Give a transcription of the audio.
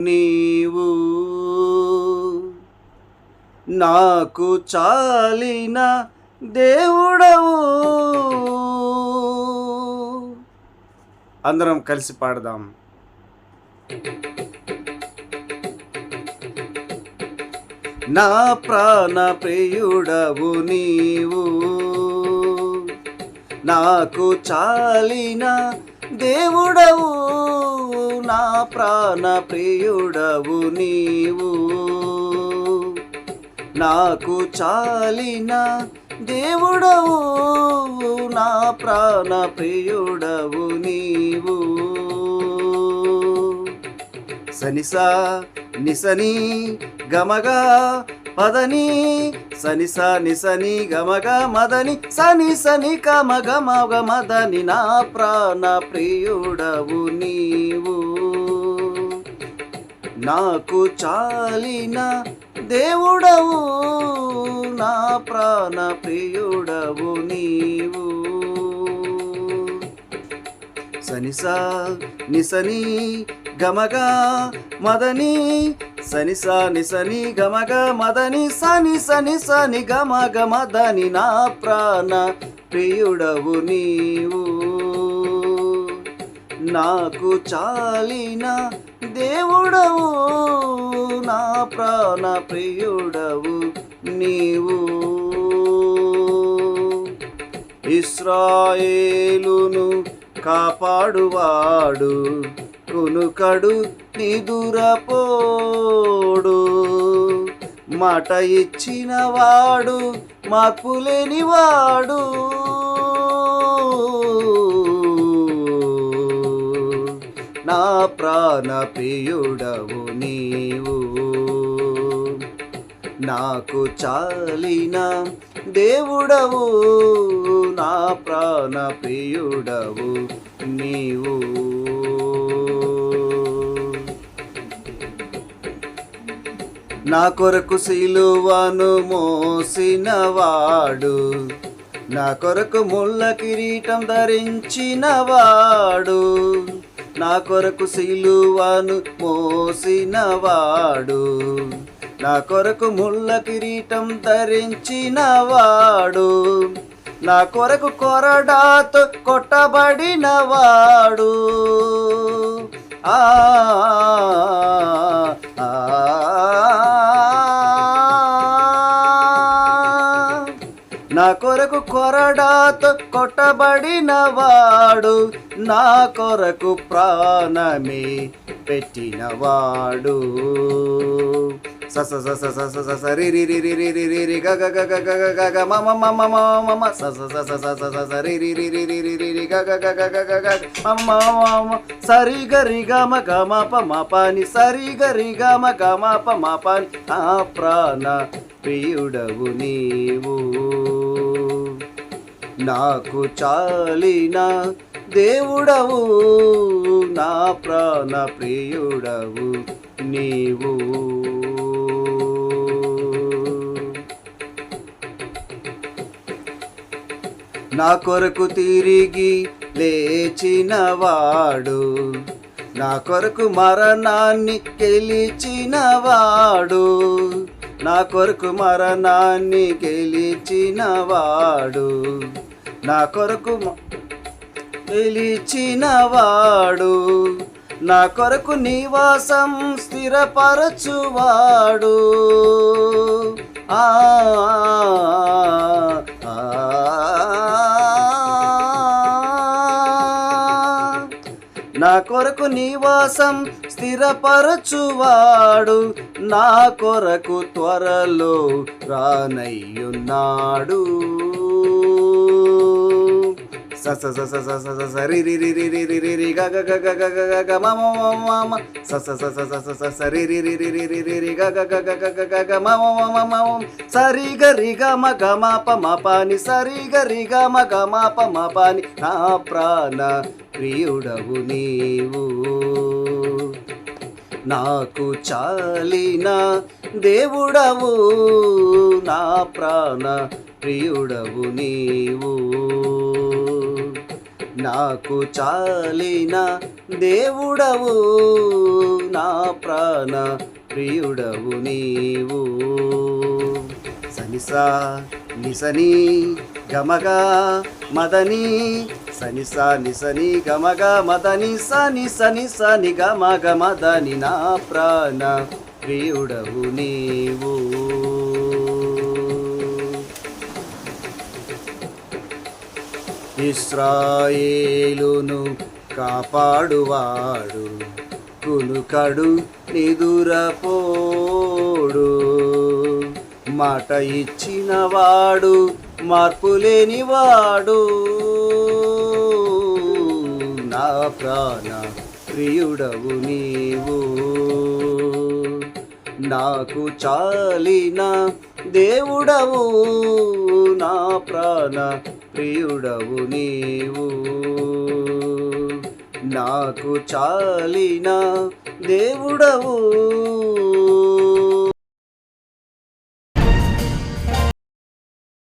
నీవు నాకు చాలిన దేవుడవు. అందరం కలిసి పాడదాం. నా ప్రాణ ప్రియుడవు నీవు. నాకు చాలిన దేవుడవు. నా ప్రాణ ప్రియుడవు నీవు. నాకు చాలిన దేవుడవు నా ప్రాణ ప్రియుడవు నీవు. సనిసా నిసని గమగా పదని సనిసా నిసని గమగ మదని సని సని గమగ గమ మదని నా ప్రాణ ప్రియుడవు నీవు నాకు చాలిన దేవుడవు నా ప్రాణ ప్రియుడవు నీవు. సనిసా నిసని గమగా మదని సనిసా నిసని గమగ మదని సని సని సని గమగ గమదని నా ప్రాణ ప్రియుడవు నీవు. నాకు చాలిన దేవుడవు నా ప్రాణ ప్రియుడవు నీవు. ఇస్రాయేలును కాపాడువాడు కునుకడు నిదురపోడు. మాట ఇచ్చినవాడు మార్పు నా ప్రాణప్రియుడవు నీవు. నాకు చాలిన దేవుడవు నా ప్రాణప్రియుడవు నీవు. నా కొరకు శిలువను మోసినవాడు నా కొరకు ముళ్ళ కిరీటం ధరించినవాడు నా కొరకు శిలువను మోసినవాడు. నా కొరకు ముళ్ళ కిరీటం ధరించినవాడు. నా కొరకు కొరడాతో కొట్టబడినవాడు. ఆ, కొరకు కొరడాతో కొట్టబడినవాడు నా కొరకు ప్రాణమే పెట్టినవాడు సస సస సస సస రి రి రి రి రి రి రి రి గ గ గ గ గ గ గ గ మ మ మ మ మ మ మ సస సస సస సస రి రి రి రి రి రి రి రి గ గ గ గ గ గ గ మ మ మ సరి గ రి గ మ గ మ ప మ ప ని సరి గ రి గ మ గ మ ప మ ప ని ఆ ప్రాణ ప్రియుడవు నీవు నాకు చాలిన దేవుడవు నా ప్రాణ ప్రియుడవు నీవు. నా కొరకు తిరిగి లేచినవాడు నా కొరకు మరణాన్ని గెలిచినవాడు నా కొరకు మరణాన్ని గెలిచినవాడు. నా కొరకు నిలిచినవాడు నా కొరకు నివాసం స్థిరపరచువాడు. ఆ ఆ, నా కొరకు నివాసం స్థిరపరచువాడు నా కొరకు త్వరలో రానయ్యున్నాడు. స స స స స రి రి రి రి రి రి రి రి గ గ గ గ గ గ గ గ మ మ మ మ మ స స స స స స స రి రి రి రి రి రి రి రి గ గ గ గ గ గ గ గ మ మ మ మ మ మ స రి గ రి గ మ గ మ ప మ ప ని స రి గ రి గ మ గ మ ప మ ప ని నా ప్రాణ ప్రియుడవు నీవు నాకు చాలిన దేవుడవు నా ప్రాణ ప్రియుడవు నీవు. నాకు చాలిన దేవుడవు నా ప్రాణ ప్రియుడవు నీవు. సనిసా నిసని గమగా మదని సనిసా నిసని గమగా మదని సని సని సని గమగ మదని నా ప్రాణ ప్రియుడవు నీవు. ఇస్రాయేలును కాపాడువాడు. కునుకడు నిదురపోడు. మాట ఇచ్చినవాడు మార్పు లేనివాడు. నా ప్రాణ ప్రియుడవు నీవు. నాకు చాలిన దేవుడవు. నా ప్రాణ ప్రియుడవు నీవు. నాకు చాలిన దేవుడవు.